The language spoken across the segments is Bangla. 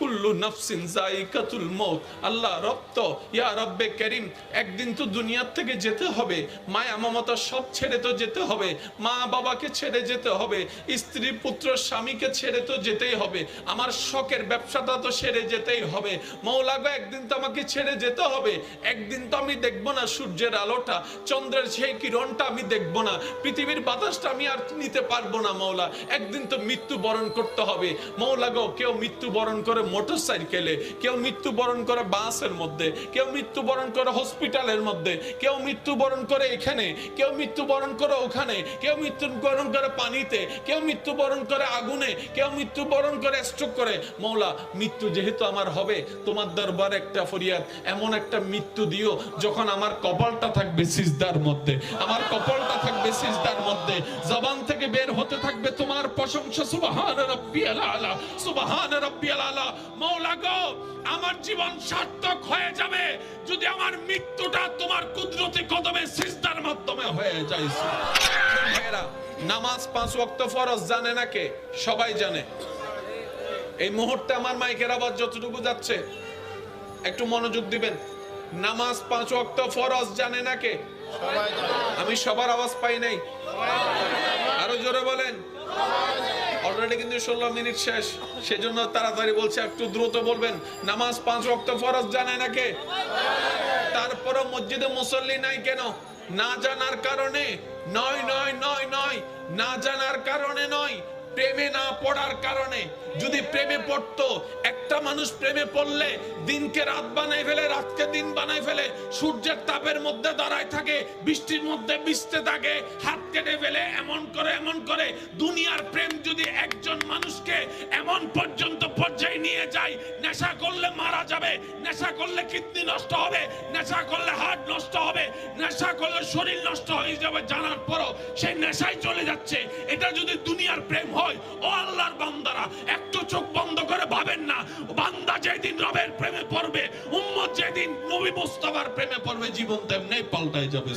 কুল্লু নাফসিন জাইকাতুল মউত। আল্লাহ রপ্ত ইয়া রব্বে করিম, একদিন তো দুনিয়ার থেকে যেতে হবে। মায়া মমতা সব ছেড়ে তো যেতে হবে। মা বাবাকে ছেড়ে যেতে হবে। স্ত্রী, পুত্র, স্বামীকে ছেড়ে তো যেতেই হবে। আমার শখের ব্যবসাটা তো সেরে যেতেই হবে। মৌলাগো, একদিন তো আমাকে ছেড়ে যেতে হবে। একদিন তো আমি দেখব না সূর্যের আলোটা, চন্দ্রের সেই কিরণটা আমি দেখব না, পৃথিবীর বাতাসটা আমি আর নিতে পারব না মৌলা। একদিন তো মৃত্যু বরণ করতে হবে। মৌলা গো কেউ মৃত্যু বরণ করে মোটর সাইকেলে কেউ মৃত্যু বরণ করে বাসের মধ্যে, কেউ মৃত্যুবরণ করে হসপিটালের মধ্যে, কেউ মৃত্যুবরণ করে এখানে, কেউ মৃত্যুবরণ করে ওখানে, কেউ মৃত্যুবরণ করে পানিতে, কেউ মৃত্যুবরণ করে আগুনে, কেউ মৃত্যু বরণ করে স্ট্রোক করে। মৌলা, মৃত্যু যেহেতু আমার হবে, তোমার দরবার একটা ফরিয়াদ, এমন একটা মৃত্যু দিও যখন আমার কপালটা থাকবে সিজদার মধ্যে, আমার কপালটা থাকবে সিজদার মধ্যে, জবান থেকে বের হতে থাকবে তোমার প্রশংসা, সুবহান রাব্বিয়াল আলা, সুবহান রাব্বিয়াল আলা। মৌলা গো আমার জীবন সার্থক হয়ে যাবে যদি আমার মৃত্যুটা তোমার কুদরতি কদমে সিজদার মাধ্যমে হয়ে যায় নামাজ পাঁচ ওয়াক্ত ফরজ জানে না কে? সবাই জানে। এই মুহূর্তে আমার মাইকের আওয়াজ যতটুকু যাচ্ছে একটু মনোযোগ দিবেন। নামাজ পাঁচ ওয়াক্ত ফরজ জানে না কে? আমি সবার আওয়াজ পাই নাই। আরও জোরে বলেন। অলরেডি কিন্তু ষোলো মিনিট শেষ। সেজন্য তাড়াতাড়ি বলছে, একটু দ্রুত বলবেন, নামাজ পাঁচ রক্ত ফরজ জানে নাকি? তারপরও মসজিদে মুসল্লি নাই কেন? না জানার কারণে? নয় নয় নয় নয়, না জানার কারণে নয়। প্রেমে না পড়ার কারণে যদি প্রেমে পড়তো, একটা মানুষ প্রেমে পড়লে দিনকে রাত বানাই ফেলে, রাতকে দিন বানাই ফেলে, সূর্যের তাপের মধ্যে দাঁড়ায় থাকে, বৃষ্টির মধ্যে ভিজতে থাকে, হাত কেটে ফেলে, এমন করে এমন করে। দুনিয়ার প্রেম যদি একজন মানুষকে এমন পর্যন্ত পর্যায়ে নিয়ে যায়, নেশা করলে মারা যাবে, নেশা করলে কিডনি নষ্ট হবে, নেশা করলে হার্ট নষ্ট হবে, নেশা করলে শরীর নষ্ট হয়ে যাবে জানার পরও সেই নেশায় চলে যাচ্ছে। এটা যদি দুনিয়ার প্রেম হয় ও আল্লাহর বান্দারা, একটু চোখ বন্ধ করে ভাবেন না। বান্দা যেদিন রবের প্রেমে পড়বে, উম্মত যেদিন নবী প্রেমে পড়বে, জীবন তেমনি পাল্টায় যাবে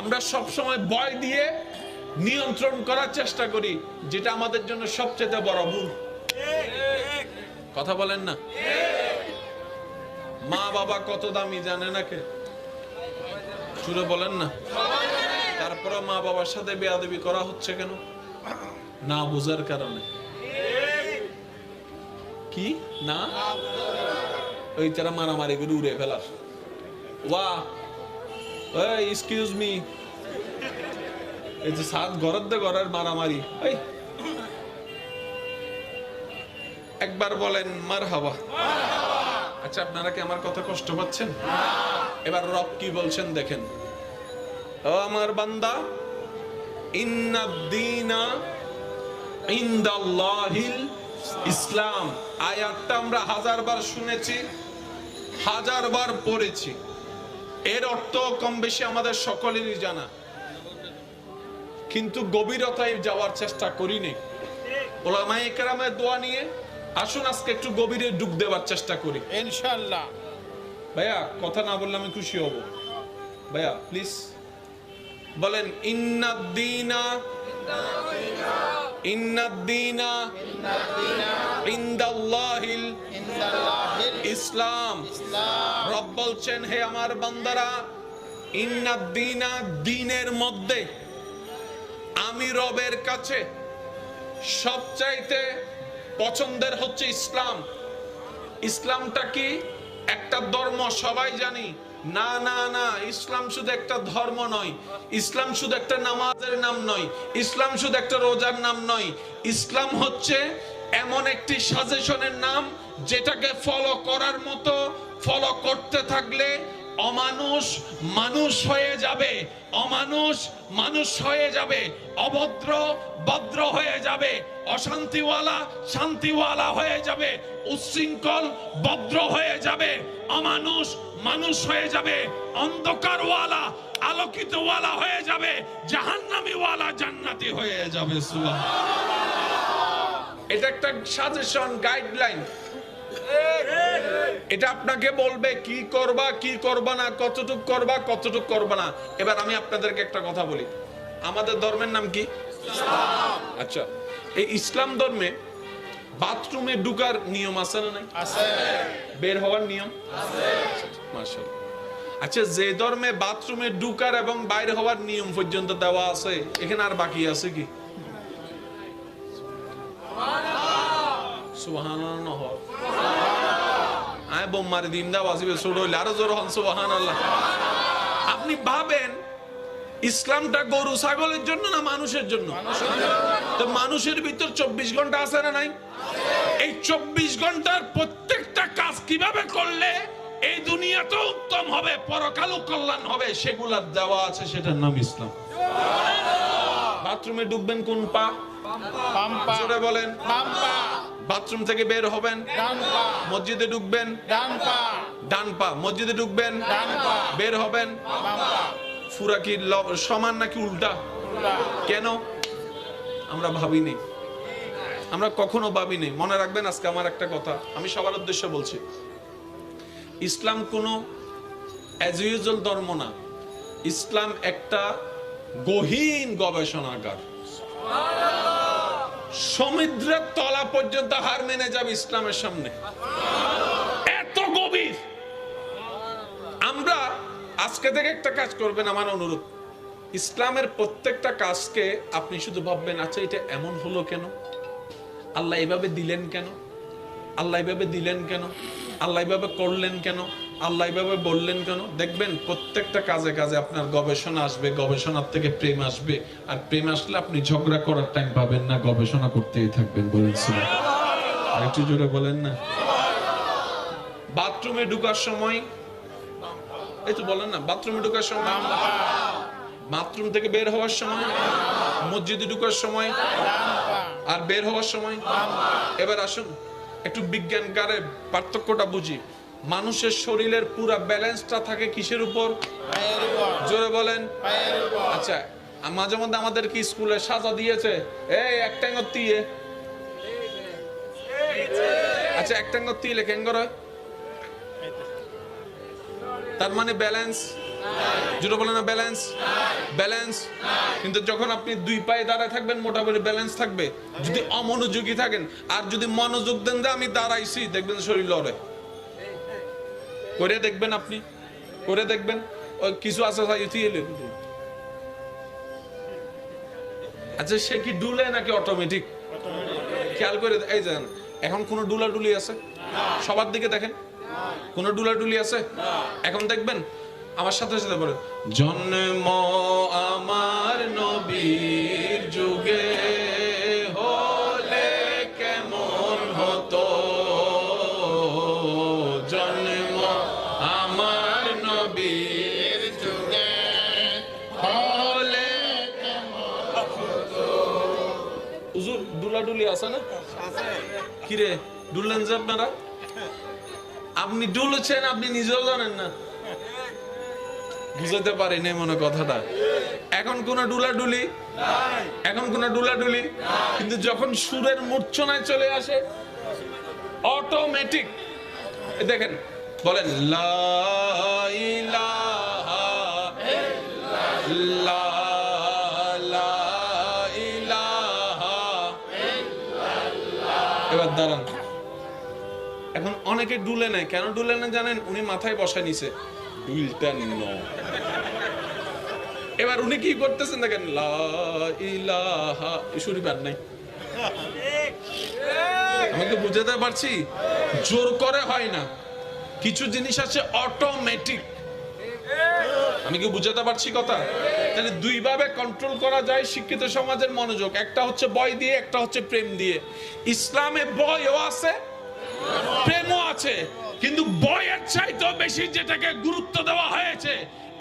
আমরা সব সময় ভয় দিয়ে নিয়ন্ত্রণ করার চেষ্টা করি, যেটা আমাদের জন্য সবচেয়ে বড় ভুল। কথা বলেন না? মা বাবা কত দামি জানে না কে? বলেন না? তারপরে মা বাবার সাথে বেয়াদবি করা হচ্ছে কেন? না বোঝার কারণে। কি? না? ওই তারা মারামারি করে উড়ে ফেলার। ওয়া এক্সকিউজ মি এই যে সাত ঘরের দে ঘরের মারামারি। এই। একবার বলেন মার হাওয়া আচ্ছা আপনারা কি আমার কথা কষ্ট পাচ্ছেন? এবার রব কি বলছেন দেখেন। ও আমার বান্দা ইন্নাদ্দিনা ইনদাল্লাহিল ইসলাম। আয়াতটা আমরা হাজারবার শুনেছি হাজারবার পড়েছি। এর অর্থ কম বেশি আমাদের সকলেরই জানা। কিন্তু গভীরতায় যাওয়ার চেষ্টা করিনি। ওলামায়ে কেরামের দোয়া নিয়ে আসুন আজকে একটু গভীরে ডুব দেওয়ার চেষ্টা করি। ইনশাল্লাহ ভাইয়া কথা না বললে আমি খুশি হব। ভাইয়া প্লিজ বলেন, ইন্নাদ্দিনা ইন্নাদ্দিনা ইনদাল্লাহিল ইসলাম। রব বলছেন, হে আমার বান্দারা, ইন্নাদ্দিনা দিনের মধ্যে আমি রবের কাছে সবচাইতে পছন্দের হচ্ছে ইসলাম। ইসলামটা কি? একটা ধর্ম, সবাই জানি। না না না, ইসলাম শুধু একটা ধর্ম নয়। ইসলাম শুধু একটা নামাজের নাম নয়। ইসলাম শুধু একটা রোজার নাম নয়। ইসলাম হচ্ছে এমন একটি সাজেশনের নাম যেটাকে ফলো করার মতো ফলো করতে থাকলে অমানুষ মানুষ হয়ে যাবে। অমানুষ মানুষ হয়ে যাবে। অভদ্র ভদ্র হয়ে যাবে। অশান্তিওয়ালা শান্তিওয়ালা হয়ে যাবে। উচ্ছৃঙ্খল ভদ্র হয়ে যাবে। অমানুষ মানুষ হয়ে যাবে। অন্ধকারওয়ালা আলোকিতওয়ালা হয়ে যাবে। জাহান্নামীওয়ালা জান্নাতি হয়ে যাবে। সুবহানাল্লাহ। এটা একটা সাজেশন গাইডলাইন এটা আপনাকে বলবে কি করবা কি করবা না কতটুক করবা কতটুক করবা না। এবার আমি আপনাদেরকে একটা কথা বলি। আমাদের ধর্মের নাম কি? আচ্ছা এই ইসলাম ধর্মে বাথরুমে ঢুকার নিয়ম আছে না নাই? আছে। বের হওয়ার নিয়ম? মাশাআল্লাহ। আচ্ছা যে ধর্মে বাথরুমে ঢুকার এবং বাইরে হওয়ার নিয়ম পর্যন্ত দেওয়া আছে এখানে আর বাকি আছে কি? সুবহানাল্লাহ। আয় বোম মারি দা ছোট হইলে আরও জোর হন সুবহানাল্লাহ। আপনি ভাবেন ইসলামটা গরু ছাগলের জন্য না মানুষের জন্য? তো মানুষের ভিতর চব্বিশ ঘণ্টা আছে না নাই? এই চব্বিশ ঘণ্টার প্রত্যেকটা কাজ কীভাবে করলে এই দুনিয়াতেও উত্তম হবে পরকালও কল্যাণ হবে সেগুলা দেওয়া আছে সেটার নাম ইসলাম। বাথরুমে ডুববেন কোন পা? পাম্পা। বলেন। পাম্পা। বাথরুম থেকে বের হবেন। মসজিদে ঢুকবেন। ডান পা মসজিদে ঢুকবেন। বের হবেন। ফুরা কি সমান নাকি উল্টা? উল্টা। কেন? আমরা ভাবিনি। আমরা কখনো ভাবিনি। মনে রাখবেন আজকে আমার একটা কথা। আমি সবার উদ্দেশ্যে বলছি। ইসলাম কোনো অ্যাজ ইউজুয়াল ধর্ম না। ইসলাম একটা গহীন গবেষণাগার। সমুদ্রের তলা পর্যন্ত হার মেনে যাবে ইসলামের সামনে। এত গভীর। আমরা আজকে থেকে একটা কাজ করবেন আমার অনুরোধ। ইসলামের প্রত্যেকটা কাজকে আপনি শুধু ভাববেন আচ্ছা এটা এমন হলো কেন? আল্লাহ এভাবে দিলেন কেন? আল্লাহ এভাবে দিলেন কেন? আল্লাহ এভাবে করলেন কেন? আল্লাহ এভাবে বললেন কেন? দেখবেন প্রত্যেকটা কাজে কাজে আপনার গবেষণা আসবে, গবেষণার থেকে প্রেম আসবে। আর প্রেম আসলে আপনি ঝগড়া করার টাইম পাবেন না, গবেষণা করতেই থাকবেন বলেছিলেন আর একটু জোরে বলেন না। বাথরুমে ঢুকার সময়, এই তো বলেন না, বাথরুমে ঢুকার সময়, বাথরুম থেকে বের হওয়ার সময়, মসজিদে ঢুকার সময়, আর বের হওয়ার সময়। এবার আসুন, একটু বিজ্ঞানকারের পার্থক্যটা বুঝি। মানুষের শরীরের পুরা ব্যালেন্সটা থাকে কিসের উপর? জোরে বলেন। আচ্ছা মাঝে মধ্যে আমাদের কি স্কুলে সাজা দিয়েছে? এই, একটা দিয়ে আচ্ছা একটা দিয়ে কেন করে তার মানে ব্যালেন্স? যেটা বলে না, ব্যালেন্স? ব্যালেন্স? কিন্তু যখন আপনি দুই পায়ে দাঁড়ায় থাকবেন মোটামুটি ব্যালেন্স থাকবে। যদি অমনোযোগী থাকেন, আর যদি মনোযোগ দেন যে আমি দাঁড়াইছি, দেখবেন শরীর লড়ে। করে দেখবেন আপনি, করে দেখবেন। কিছু আছে আচ্ছা সে কি ডুলে নাকি অটোমেটিক খেয়াল করে এই যান এখন কোন ডুলা ডুলি আছে? সবার দিকে দেখেন। কোন ডুলা ডুলি আছে? এখন দেখবেন, আমার সাথে সাথে বলেন, জন্ম আমার নবীর ডুলাডুলি আছে না? কিরে, ডুললেন যে আপনারা? আপনি আপনি নিজেও জানেন না। বুঝতে পারি নাই মনে কথাটা। এখন কোন ডুলাডুলি এখন কোন ডুলাডুলি কিন্তু যখন সুরের মূর্ছনায় চলে আসে অটোমেটিক দেখেন, বলেন, লা অনেকে ডুলে নেয়। কেন ডুলে না জানেন? উনি মাথায় বসা নিছে এবার উনি কি করতেছেন দেখেন? লা ইলাহা নাই। আমাকে বুঝাতে পারছি, জোর করে হয় না। কিছু জিনিস আছে অটোমেটিক আমি কি বুঝাতে পারছি কথা? তাহলে দুই ভাবে কন্ট্রোল করা যায় শিক্ষিত সমাজের মনোযোগ। একটা হচ্ছে ভয় দিয়ে, একটা হচ্ছে প্রেম দিয়ে। ইসলামে ভয়ও আছে, প্রেমও আছে, কিন্তু বয়ের চাইতেও বেশি যেটাকে গুরুত্ব দেওয়া হয়েছে,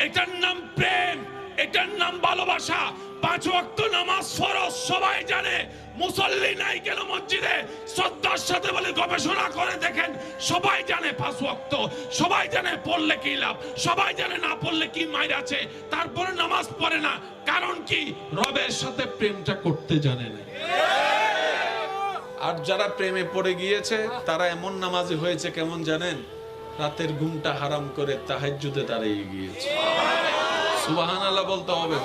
এটার নাম প্রেম, এটার নাম ভালোবাসা। পাঁচ ওয়াক্ত নামাজ ফরজ, সবাই জানে, মুসল্লি নাই কেন মসজিদে? শ্রদ্ধার সাথে বলে গবেষণা করে দেখেন, সবাই জানে পাঁচ ওয়াক্ত, সবাই জানে পড়লে কি লাভ, সবাই জানে না পড়লে কি মাইর আছে, তারপরে নামাজ পড়ে না। কারণ কি? রবের সাথে প্রেমটা করতে জানে না। আর যারা প্রেমে পড়ে গিয়েছে, তারা এমন নামাজি হয়েছে কেমন জানেন? রাতের ঘুমটা হারাম করে তাহাজ্জুদে দাঁড়িয়ে গিয়েছে। সুবাহান আল্লাহ বলতে হবে।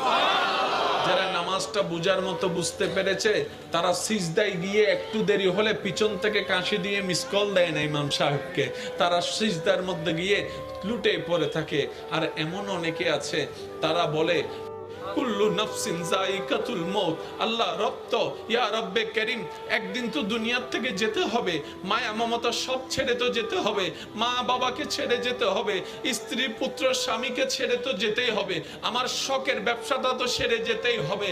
যারা নামাজটা বুঝার মতো বুঝতে পেরেছে, তারা সিজদায় গিয়ে একটু দেরি হলে পিছন থেকে কাশি দিয়ে মিস কল দেয় না ইমাম সাহেবকে। তারা সিজদার মধ্যে গিয়ে লুটে পড়ে থাকে। আর এমন অনেকে আছে, তারা বলে কুল্লু নফসিন জাইকাতুল আল্লাহ রপ্ত। ইয়া রব্বে করিম, একদিন তো দুনিয়ার থেকে যেতে হবে। মায়া, মমতা সব ছেড়ে তো যেতে হবে। মা বাবাকে ছেড়ে যেতে হবে। স্ত্রী, পুত্র, স্বামীকে ছেড়ে তো যেতেই হবে। আমার শখের ব্যবসাটা তো যেতেই হবে।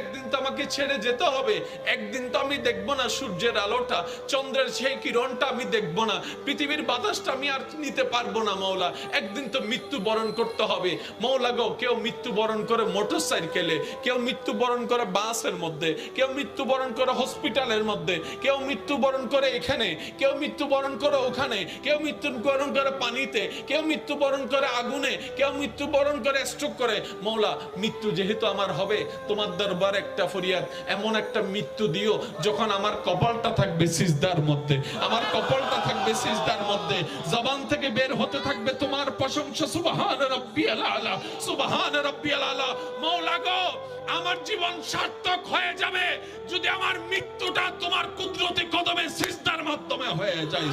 একদিন তো আমাকে ছেড়ে যেতে হবে। একদিন তো আমি দেখব না সূর্যের আলোটা, চন্দ্রের সেই কিরণটা আমি দেখব না। পৃথিবীর বাতাসটা আমি আর নিতে পারব না, মৌলা। একদিন তো মৃত্যু বরণ করতে হবে। মৌলা গো, কেউ মৃত্যু বরণ করে মোটর সাইকেলে কেউ মৃত্যু বরণ করে বাসের মধ্যে, কেউ মৃত্যু বরণ করে হসপিটালের মধ্যে, কেউ মৃত্যু বরণ করে এখানে, কেউ মৃত্যু বরণ করে ওখানে, কেউ মৃত্যু বরণ করে পানিতে, কেউ মৃত্যু বরণ করে আগুনে, কেউ মৃত্যু বরণ করে স্ট্রোক করে। মৌলা, মৃত্যু যেহেতু আমার হবে, তোমার দরবার একটা ফরিয়াদ, এমন একটা মৃত্যু দিও যখন আমার কপালটা থাকবে সিজদার মধ্যে, আমার কপালটা থাকবে সিজদার মধ্যে, জবান থেকে বের হতে থাকবে তোমার প্রশংসা, সুবহান রাব্বিয়াল আলা সুবহান রাব্বিয়াল আলা মৌলা আমার জীবন সার্থক হয়ে যাবে যদি আমার মৃত্যুটা তোমার কুদরতি কদমে সিস্তার মাধ্যমে হয়ে যায়